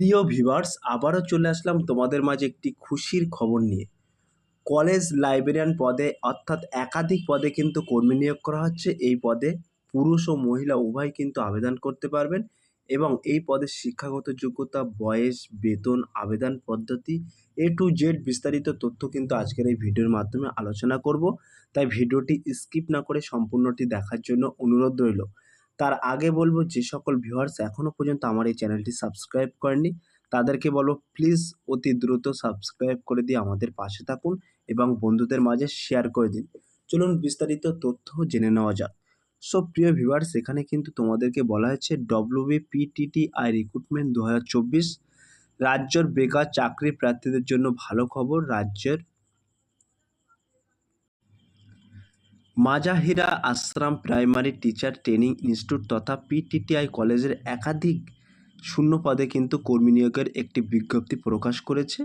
প্রিয় ভিভার্স আবারও চলে আসলাম তোমাদের মাঝে একটি খুশির খবর নিয়ে। কলেজ লাইব্রেরিয়ান পদে, অর্থাৎ একাধিক পদে কিন্তু কর্মী নিয়োগ করা হচ্ছে। এই পদে পুরুষ ও মহিলা উভয় কিন্তু আবেদন করতে পারবেন এবং এই পদের শিক্ষাগত যোগ্যতা, বয়স, বেতন, আবেদন পদ্ধতি এ টু জেড বিস্তারিত তথ্য কিন্তু আজকের এই ভিডিওর মাধ্যমে আলোচনা করব। তাই ভিডিওটি স্কিপ না করে সম্পূর্ণটি দেখার জন্য অনুরোধ রইল। তার আগে বলব যে সকল ভিউয়ার্স এখনও পর্যন্ত আমার এই চ্যানেলটি সাবস্ক্রাইব করেনি তাদেরকে বলো প্লিজ অতি দ্রুত সাবস্ক্রাইব করে দিয়ে আমাদের পাশে থাকুন এবং বন্ধুদের মাঝে শেয়ার করে দিন। চলুন বিস্তারিত তথ্য জেনে নেওয়া যাক। সো প্রিয় ভিউয়ার্স এখানে কিন্তু তোমাদেরকে বলা হয়েছে ডব্লিউবি পিটিটিআই রিক্রুটমেন্ট দু হাজার চব্বিশ, রাজ্যের বেকার চাকরি প্রার্থীদের জন্য ভালো খবর, রাজ্যের Majahira Ashram primary teacher training institute তথা পিটিটিআই কলেজের একাধিক শূন্য পদে কিন্তু কর্মী নিয়োগের একটি বিজ্ঞপ্তি প্রকাশ করেছে।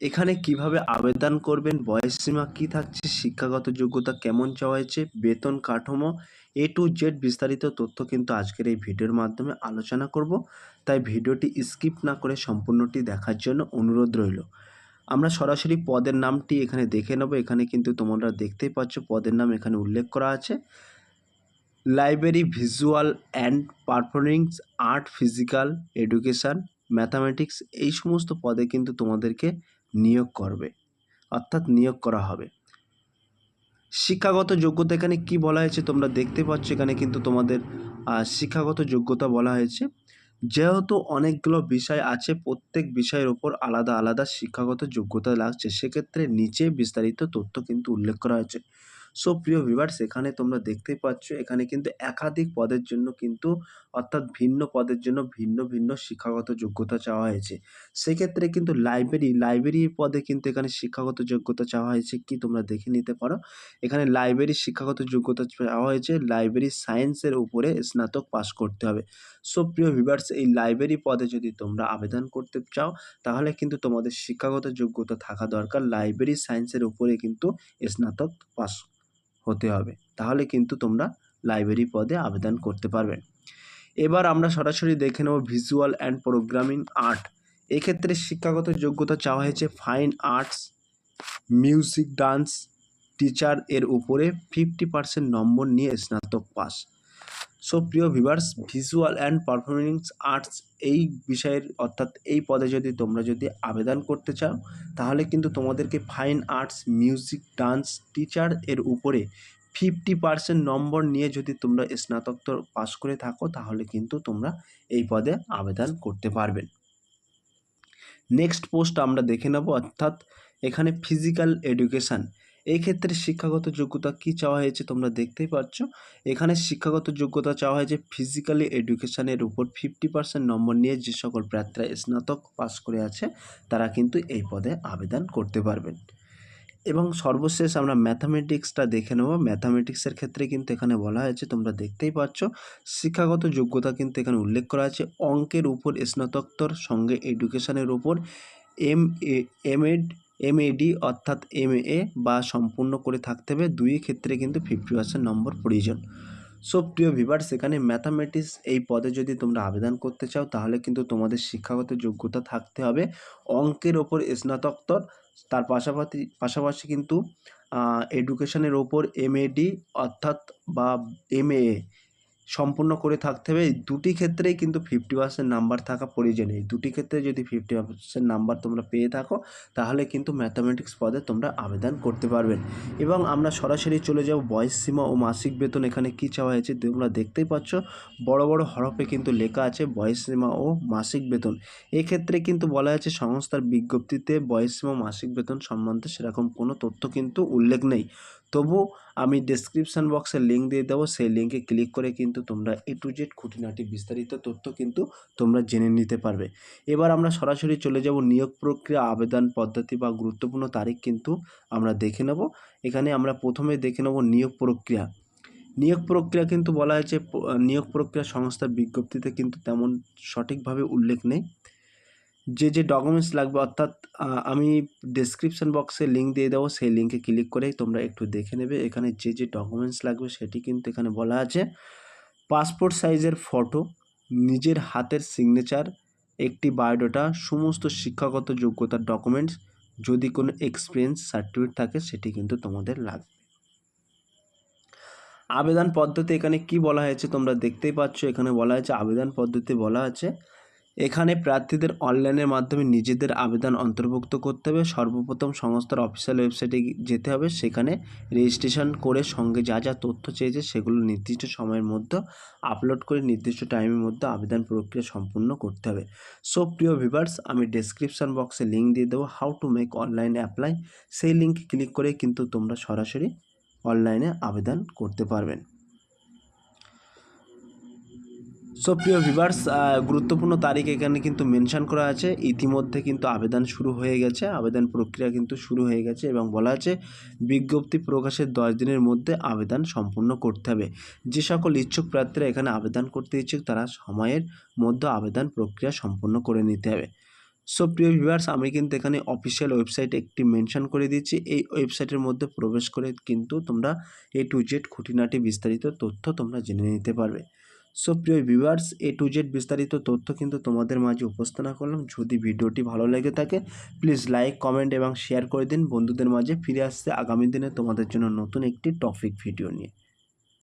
এখানে কীভাবে আবেদন করবেন বয়সসীমা কী থাকছে, শিক্ষাগত যোগ্যতা কেমন চাওয়া হয়েছে, বেতন কাঠামো এ টু জেড বিস্তারিত তথ্য কিন্তু আজকের এই ভিডিওর মাধ্যমে আলোচনা করব। তাই ভিডিওটি স্কিপ না করে সম্পূর্ণটি দেখার জন্য অনুরোধ রইল। আমরা সরাসরি পদের নামটি এখানে দেখে নেব। এখানে কিন্তু তোমরা দেখতেই পাচ্ছ পদের নাম এখানে উল্লেখ করা আছে। Library visual and performings art physical education mathematics এই সমস্ত পদে কিন্তু তোমাদেরকে নিয়োগ করবে, অর্থাৎ নিয়োগ করা হবে। শিক্ষাগত যোগ্যতা এখানে কি বলা হয়েছে তোমরা দেখতে পাচ্ছ। এখানে কিন্তু তোমাদের শিক্ষাগত যোগ্যতা বলা হয়েছে। যেহেতু অনেকগুলো বিষয় আছে, প্রত্যেক বিষয়ের ওপর আলাদা আলাদা শিক্ষাগত যোগ্যতা লাগছে। সেক্ষেত্রে নিচে বিস্তারিত তথ্য কিন্তু উল্লেখ করা হয়েছে। সো প্রিয় ভিভার্স এখানে তোমরা দেখতেই পাচ্ছ, এখানে কিন্তু একাধিক পদের জন্য কিন্তু, অর্থাৎ ভিন্ন পদের জন্য ভিন্ন ভিন্ন শিক্ষাগত যোগ্যতা চাওয়া হয়েছে। সেক্ষেত্রে কিন্তু লাইব্রেরি লাইব্রেরি পদে কিন্তু এখানে শিক্ষাগত যোগ্যতা চাওয়া হয়েছে কি তোমরা দেখে নিতে পারো। এখানে লাইব্রেরির শিক্ষাগত যোগ্যতা চাওয়া হয়েছে লাইব্রেরি সায়েন্সের উপরে স্নাতক পাশ করতে হবে। সো প্রিয় ভিভার্স এই লাইব্রেরি পদে যদি তোমরা আবেদন করতে চাও, তাহলে কিন্তু তোমাদের শিক্ষাগত যোগ্যতা থাকা দরকার। লাইব্রেরি সায়েন্সের উপরে কিন্তু স্নাতক পাস হতে হবে। তাহলে কিন্তু তোমরা লাইব্রেরি পদে আবেদন করতে পারবে। এবার আমরা সরাসরি দেখে নেব ভিজুয়াল অ্যান্ড প্রোগ্রামিং আর্ট এক্ষেত্রে শিক্ষাগত যোগ্যতা চাওয়া হয়েছে fine arts music dance teacher এর উপরে ফিফটি পার্সেন্ট নম্বর নিয়ে স্নাতক পাস সো প্রিয় viewers visual and performance arts এই বিষয়ের অর্থাৎ এই পদে যদি তোমরা যদি আবেদন করতে চাও, তাহলে কিন্তু তোমাদেরকে fine arts music dance teacher এর উপরে ফিফটি পার্সেন্ট নম্বর নিয়ে যদি তোমরা স্নাতকোত্তর পাস করে থাকো, তাহলে কিন্তু তোমরা এই পদে আবেদন করতে পারবেন নেক্সট পোস্ট আমরা দেখে নেব, অর্থাৎ এখানে ফিজিক্যাল এডুকেশান এই ক্ষেত্রে শিক্ষাগত যোগ্যতা কি চাওয়া হয়েছে তোমরা দেখতেই পাচ্ছ এখানে শিক্ষাগত যোগ্যতা চাওয়া হয়েছে ফিজিক্যালি এডুকেশানের উপর ফিফটি পার্সেন্ট নম্বর নিয়ে যে সকল প্রার্থীরা স্নাতক পাস করে আছে, তারা কিন্তু এই পদে আবেদন করতে পারবেন। এবং সর্বশেষ আমরা ম্যাথামেটিক্সটা দেখে নেব। ম্যাথামেটিক্সের ক্ষেত্রে কিন্তু এখানে বলা হয়েছে, তোমরা দেখতেই পাচ্ছ শিক্ষাগত যোগ্যতা কিন্তু এখানে উল্লেখ করা আছে। অঙ্কের উপর স্নাতকোত্তর সঙ্গে এডুকেশনের উপর এম এ এম এড এমএডি অর্থাৎ এমএ বা সম্পূর্ণ করে থাকতে হবে। দুই ক্ষেত্রে কিন্তু ফিফটি পার্সেন্ট নম্বর প্রয়োজন। সো প্রিয় ভিভার, সেখানে ম্যাথামেটিক্স এই পদে যদি তোমরা আবেদন করতে চাও, তাহলে কিন্তু তোমাদের শিক্ষাগত যোগ্যতা থাকতে হবে। অঙ্কের ওপর স্নাতকোত্তর তার পাশাপাশি পাশাপাশি কিন্তু এডুকেশনের ওপর এমএডি অর্থাৎ বা এমএ সম্পূর্ণ করে থাকতে হবে। দুটি ক্ষেত্রেই কিন্তু ফিফটি পার্সেন্ট নাম্বার থাকা প্রয়োজন এই দুটি ক্ষেত্রে যদি ফিফটি পার্সেন্ট নাম্বার তোমরা পেয়ে থাকো, তাহলে কিন্তু ম্যাথামেটিক্স পদে তোমরা আবেদন করতে পারবেন এবং আমরা সরাসরি চলে যাব বয়স সীমা ও মাসিক বেতন। এখানে কী চাওয়া হয়েছে তোমরা দেখতেই পাচ্ছ। বড় বড় হরফে কিন্তু লেখা আছে বয়স সীমা ও মাসিক বেতন। এক্ষেত্রে কিন্তু বলা আছে সংস্থার বিজ্ঞপ্তিতে বয়স সীমা মাসিক বেতন সম্বন্ধে সেরকম কোনো তথ্য কিন্তু উল্লেখ নেই। তবু আমি ডেসক্রিপশান বক্সে লিঙ্ক দিয়ে দেবো। সেই লিঙ্কে ক্লিক করে কিন্তু তোমরা এ টু জেড খুঁটিনাটি বিস্তারিত তথ্য কিন্তু তোমরা জেনে নিতে পারবে। এবার আমরা সরাসরি চলে যাব। নিয়োগ প্রক্রিয়া, আবেদন পদ্ধতি বা গুরুত্বপূর্ণ তারিখ কিন্তু আমরা দেখে নেব। এখানে আমরা প্রথমে দেখে নেব নিয়োগ প্রক্রিয়া। নিয়োগ প্রক্রিয়া কিন্তু বলা হয়েছে, নিয়োগ প্রক্রিয়া সংস্থার বিজ্ঞপ্তিতে কিন্তু তেমন সঠিকভাবে উল্লেখ নেই। যে যে ডকুমেন্টস লাগবে, অর্থাৎ আমি ডেসক্রিপশান বক্সে লিঙ্ক দিয়ে দেবো, সেই লিঙ্কে ক্লিক করেই তোমরা একটু দেখে নেবে। এখানে যে যে ডকুমেন্টস লাগবে, সেটি কিন্তু এখানে বলা আছে। পাসপোর্ট সাইজের ফটো নিজের হাতের সিগনেচার একটি বায়োডাটা সমস্ত শিক্ষাগত যোগ্যতার ডকুমেন্টস যদি কোনো এক্সপিরিয়েন্স সার্টিফিকেট থাকে, সেটি কিন্তু তোমাদের লাগবে। আবেদন পদ্ধতি এখানে কি বলা হয়েছে তোমরা দেখতেই পাচ্ছ। এখানে বলা হয়েছে, আবেদন পদ্ধতি বলা আছে। এখানে প্রার্থীদের অনলাইনের মাধ্যমে নিজেদের আবেদন অন্তর্ভুক্ত করতে হবে। সর্বপ্রথম সংস্থার অফিসিয়াল ওয়েবসাইটে যেতে হবে। সেখানে রেজিস্ট্রেশন করে সঙ্গে যা যা তথ্য চেয়েছে সেগুলো নির্দিষ্ট সময়ের মধ্যে আপলোড করে নির্দিষ্ট টাইমের মধ্যে আবেদন প্রক্রিয়া সম্পূর্ণ করতে হবে। সো, প্রিয় ভিভার্স আমি ডেসক্রিপশন বক্সে লিঙ্ক দিয়ে দেবো how to make online apply সেই লিঙ্কে ক্লিক করে কিন্তু তোমরা সরাসরি অনলাইনে আবেদন করতে পারবেন। সো প্রিয় ভিভার্স গুরুত্বপূর্ণ তারিখ এখানে কিন্তু মেনশন করা আছে। ইতিমধ্যে কিন্তু আবেদন শুরু হয়ে গেছে। আবেদন প্রক্রিয়া কিন্তু শুরু হয়ে গেছে এবং বলা আছে, বিজ্ঞপ্তি প্রকাশের দশ দিনের মধ্যে আবেদন সম্পূর্ণ করতে হবে। যে সকল ইচ্ছুক প্রার্থীরা এখানে আবেদন করতে ইচ্ছুক, তারা সময়ের মধ্যে আবেদন প্রক্রিয়া সম্পূর্ণ করে নিতে হবে। সো প্রিয় ভিউয়ার্স আমি কিন্তু এখানে অফিসিয়াল ওয়েবসাইট একটি মেনশন করে দিচ্ছি। এই ওয়েবসাইটের মধ্যে প্রবেশ করে কিন্তু তোমরা এ টু জেড খুঁটিনাটি বিস্তারিত তথ্য তোমরা জেনে নিতে পারবে। সো প্রিয় ভিউয়ার্স এ টু জেড বিস্তারিত তথ্য কিন্তু তোমাদের মাঝে উপস্থাপনা করলাম। যদি ভিডিওটি ভালো লেগে থাকে প্লিজ লাইক কমেন্ট এবং শেয়ার করে দিন। বন্ধুদের মাঝে ফিরে আসছে আগামী দিনে তোমাদের জন্য নতুন একটি টপিক ভিডিও নিয়ে।